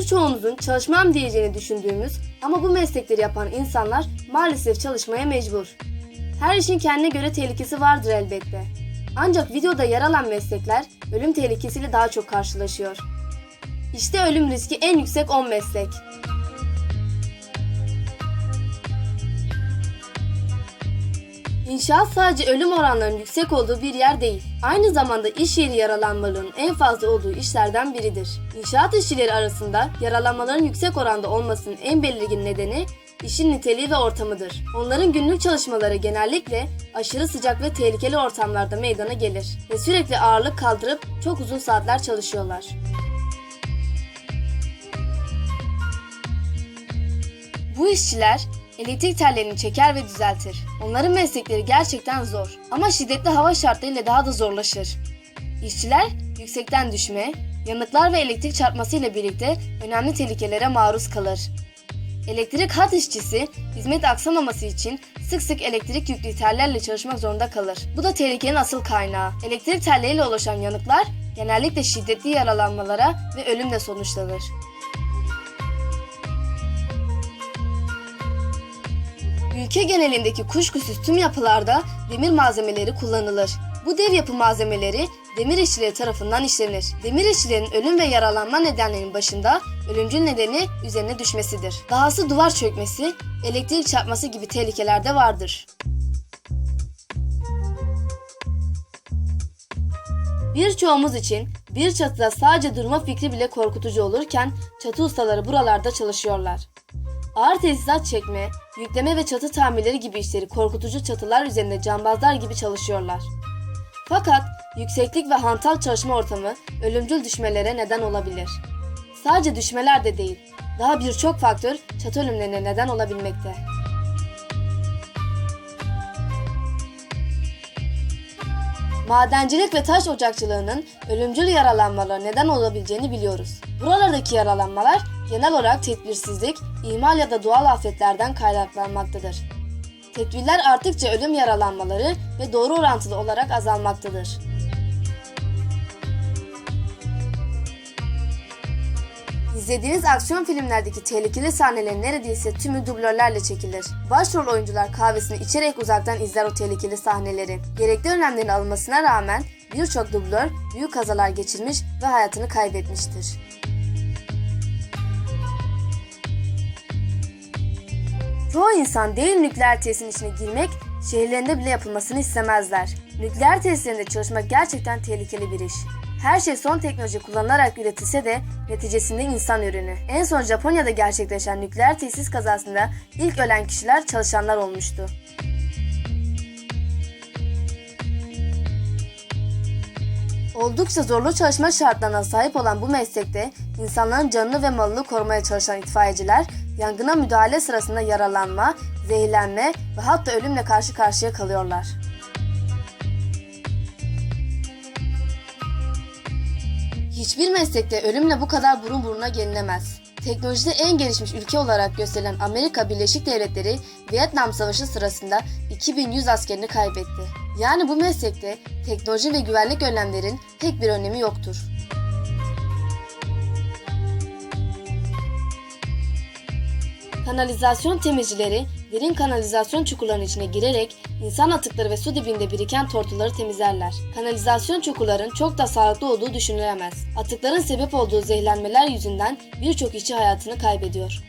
Birçoğumuzun çalışmam diyeceğini düşündüğümüz ama bu meslekleri yapan insanlar maalesef çalışmaya mecbur. Her işin kendine göre tehlikesi vardır elbette. Ancak videoda yer alan meslekler ölüm tehlikesiyle daha çok karşılaşıyor. İşte ölüm riski en yüksek 10 meslek. İnşaat sadece ölüm oranlarının yüksek olduğu bir yer değil. Aynı zamanda iş yeri yaralanmalarının en fazla olduğu işlerden biridir. İnşaat işçileri arasında yaralanmaların yüksek oranda olmasının en belirgin nedeni işin niteliği ve ortamıdır. Onların günlük çalışmaları genellikle aşırı sıcak ve tehlikeli ortamlarda meydana gelir ve sürekli ağırlık kaldırıp çok uzun saatler çalışıyorlar. Bu işçiler elektrik tellerini çeker ve düzeltir. Onların meslekleri gerçekten zor ama şiddetli hava şartlarıyla daha da zorlaşır. İşçiler yüksekten düşme, yanıklar ve elektrik çarpması ile birlikte önemli tehlikelere maruz kalır. Elektrik hat işçisi hizmet aksamaması için sık sık elektrik yüklü tellerle çalışmak zorunda kalır. Bu da tehlikenin asıl kaynağı. Elektrik telleriyle oluşan yanıklar genellikle şiddetli yaralanmalara ve ölümle sonuçlanır. Ülke genelindeki kuşkusuz tüm yapılarda demir malzemeleri kullanılır. Bu dev yapı malzemeleri demir işçileri tarafından işlenir. Demir işçilerin ölüm ve yaralanma nedenlerinin başında ölümcül nedeni üzerine düşmesidir. Dahası duvar çökmesi, elektrik çarpması gibi tehlikeler de vardır. Birçoğumuz için bir çatıda sadece durma fikri bile korkutucu olurken çatı ustaları buralarda çalışıyorlar. Ağır tesisat çekme, yükleme ve çatı tamirleri gibi işleri korkutucu çatılar üzerinde cambazlar gibi çalışıyorlar. Fakat yükseklik ve hantal çalışma ortamı ölümcül düşmelere neden olabilir. Sadece düşmeler de değil, daha birçok faktör çatı ölümlerine neden olabilmekte. Madencilik ve taş ocakçılığının ölümcül yaralanmalara neden olabileceğini biliyoruz. Buralardaki yaralanmalar genel olarak tedbirsizlik, ihmal ya da doğal afetlerden kaynaklanmaktadır. Tedbirler arttıkça ölüm yaralanmaları ve doğru orantılı olarak azalmaktadır. İzlediğiniz aksiyon filmlerdeki tehlikeli sahnelerin neredeyse tümü dublörlerle çekilir. Başrol oyuncular kahvesini içerek uzaktan izler o tehlikeli sahneleri. Gerekli önlemlerin alınmasına rağmen birçok dublör büyük kazalar geçirmiş ve hayatını kaybetmiştir. Çoğu insan değil nükleer tesisin içine girmek, şehirlerinde bile yapılmasını istemezler. Nükleer tesislerinde çalışmak gerçekten tehlikeli bir iş. Her şey son teknoloji kullanılarak üretilse de neticesinde insan ürünü. En son Japonya'da gerçekleşen nükleer tesis kazasında ilk ölen kişiler çalışanlar olmuştu. Oldukça zorlu çalışma şartlarına sahip olan bu meslekte insanların canını ve malını korumaya çalışan itfaiyeciler yangına müdahale sırasında yaralanma, zehirlenme ve hatta ölümle karşı karşıya kalıyorlar. Hiçbir meslekte ölümle bu kadar burun buruna gelinemez. Teknolojide en gelişmiş ülke olarak gösterilen Amerika Birleşik Devletleri Vietnam Savaşı sırasında 2100 askerini kaybetti. Yani bu meslekte teknoloji ve güvenlik önlemlerin pek bir önemi yoktur. Kanalizasyon temizcileri derin kanalizasyon çukurlarının içine girerek insan atıkları ve su dibinde biriken tortuları temizlerler. Kanalizasyon çukurların çok da sağlıklı olduğu düşünülemez. Atıkların sebep olduğu zehirlenmeler yüzünden birçok işçi hayatını kaybediyor.